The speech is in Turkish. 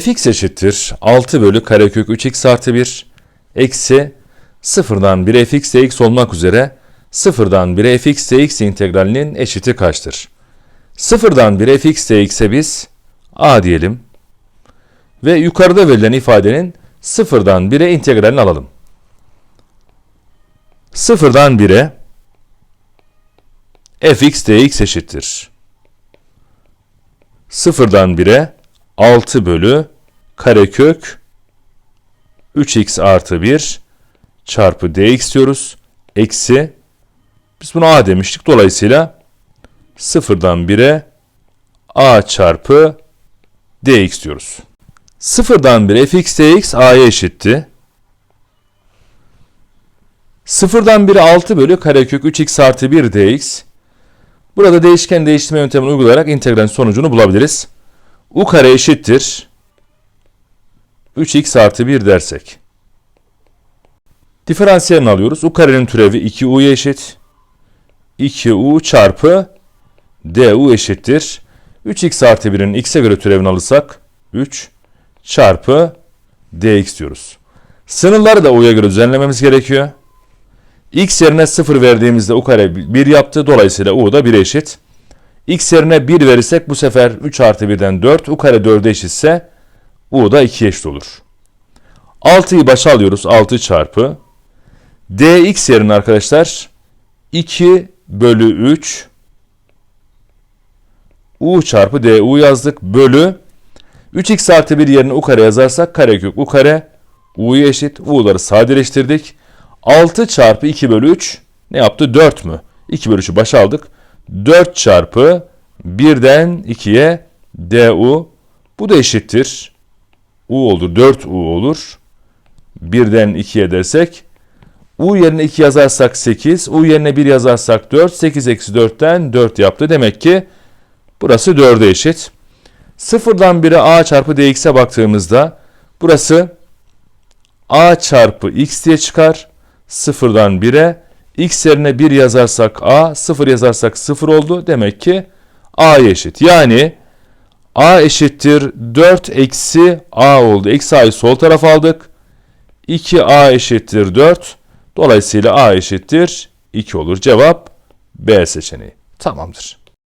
fx eşittir 6 bölü karekök 3x artı 1 eksi sıfırdan 1 fx dx olmak üzere sıfırdan 1 fx dx integralinin eşiti kaçtır? Sıfırdan 1 fx dx'e biz a diyelim ve yukarıda verilen ifadenin sıfırdan 1'e integralini alalım. Sıfırdan 1'e fx dx eşittir. Sıfırdan 1'e 6 bölü karekök 3x artı 1 çarpı dx diyoruz. Eksi biz buna a demiştik. Dolayısıyla sıfırdan 1'e a çarpı dx diyoruz. Sıfırdan 1 fx dx a'ya eşitti. Sıfırdan 1'e 6 bölü karekök 3x artı 1 dx. Burada değişken değiştirme yöntemini uygulayarak integral sonucunu bulabiliriz. U kare eşittir 3x artı 1 dersek. Diferansiyelini alıyoruz. u karenin türevi 2u'ya eşit. 2u çarpı du eşittir. 3x artı 1'in x'e göre türevini alırsak 3 çarpı dx diyoruz. Sınırları da u'ya göre düzenlememiz gerekiyor. x yerine 0 verdiğimizde u kare 1 yaptı. Dolayısıyla u da 1'e eşit. X yerine 1 verirsek bu sefer 3 artı 1'den 4. u kare 4'e eşitse u da 2'ye eşit olur. 6'yı başa alıyoruz. 6 çarpı. dx yerine arkadaşlar 2 bölü 3 u çarpı du yazdık. Bölü 3x artı 1 yerine u kare yazarsak karekök u kare u'ya eşit. u'ları sadeleştirdik. 6 çarpı 2 bölü 3 ne yaptı? 4 mü? 2 bölü 3'ü başa aldık. 4 çarpı 1'den 2'ye du. Bu da eşittir. u olur. 4u olur. 1'den 2'ye dersek u yerine 2 yazarsak 8. u yerine 1 yazarsak 4. 8 eksi 4'ten 4 yaptı. Demek ki burası 4'e eşit. Sıfırdan 1'e a çarpı dx'e baktığımızda burası a çarpı x diye çıkar. Sıfırdan 1'e x yerine 1 yazarsak a, 0 yazarsak 0 oldu. Demek ki a'ya eşit. Yani a eşittir 4 eksi a oldu. Eksi a'yı sol tarafa aldık. 2a eşittir 4. Dolayısıyla a eşittir 2 olur. Cevap B seçeneği. Tamamdır.